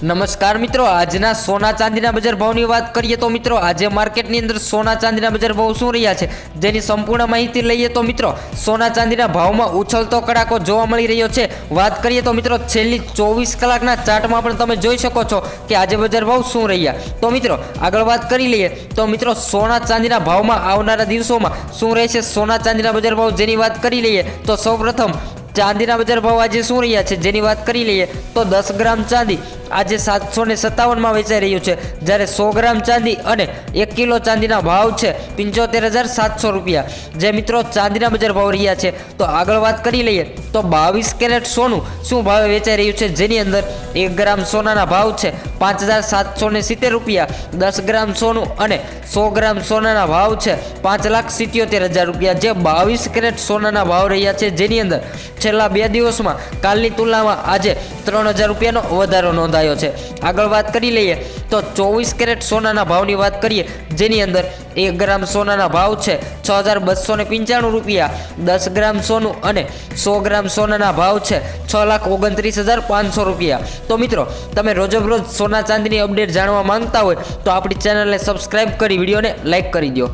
નમસ્કાર મિત્રો, આજના સોના ચાંદીના બજાર ભાવની વાત કરીએ તો મિત્રો, આજે માર્કેટની અંદર સોના ચાંદીના બજાર ભાવ શું રહ્યા છે જેની સંપૂર્ણ માહિતી લઈએ તો મિત્રો, સોના ચાંદીના ભાવમાં ઉછળતો કડાકો જોવા મળી રહ્યો છે. વાત કરીએ તો મિત્રો, છેલ્લી ચોવીસ કલાકના ચાર્ટમાં પણ તમે જોઈ શકો છો કે આજે બજાર ભાવ શું રહ્યા. તો મિત્રો, આગળ વાત કરી લઈએ તો મિત્રો, સોના ચાંદીના ભાવમાં આવનારા દિવસોમાં શું રહેશે સોના ચાંદીના બજાર ભાવ જેની વાત કરી લઈએ તો સૌપ્રથમ ચાંદીના બજાર ભાવ આજે શું રહ્યા છે જેની વાત કરી લઈએ તો દસ ગ્રામ ચાંદી આજે સાતસો ને સત્તાવનમાં વેચાઈ રહ્યું છે. જ્યારે સો ગ્રામ ચાંદી અને એક કિલો ચાંદીના ભાવ છે પંચોતેર હજાર સાતસો રૂપિયા. જે મિત્રો ચાંદીના બજાર ભાવ રહ્યા છે, તો આગળ વાત કરી લઈએ, તો બાવીસ કેરેટ સોનું શું ભાવે વેચાઈ રહ્યું છે? જેની અંદર એક ગ્રામ સોનાના ભાવ છે પાંચ હજાર સાતસો ને સિત્તેર રૂપિયા. દસ ગ્રામ સોનું અને સો ગ્રામ સોનાના ભાવ છે પાંચ લાખ સિત્યોતેર હજાર રૂપિયા. જે બાવીસ કેરેટ સોનાના ભાવ રહ્યા છે, જેની અંદર છેલ્લા બે દિવસમાં કાલની તુલનામાં આજે ત્રણ હજાર રૂપિયાનો વધારો નોંધાયો. છે. આગળ વાત કરી લઈએ તો ચોવીસ કેરેટ સોનાના ભાવની વાત કરીએ, જેની અંદર એક ગ્રામ સોનાના ભાવ છે છ હજાર બસો ને પંચાણું રૂપિયા, દસ ગ્રામ સોનું અને સો ગ્રામ સોનાના ભાવ છે છ લાખ ઓગણત્રીસ હજાર પાંચસો રૂપિયા. તો મિત્રો, તમે રોજબરોજ સોના ચાંદીની અપડેટ જાણવા માંગતા હોય તો આપણી ચેનલને સબસ્ક્રાઈબ કરી, વિડીયોને લાઇક કરી દો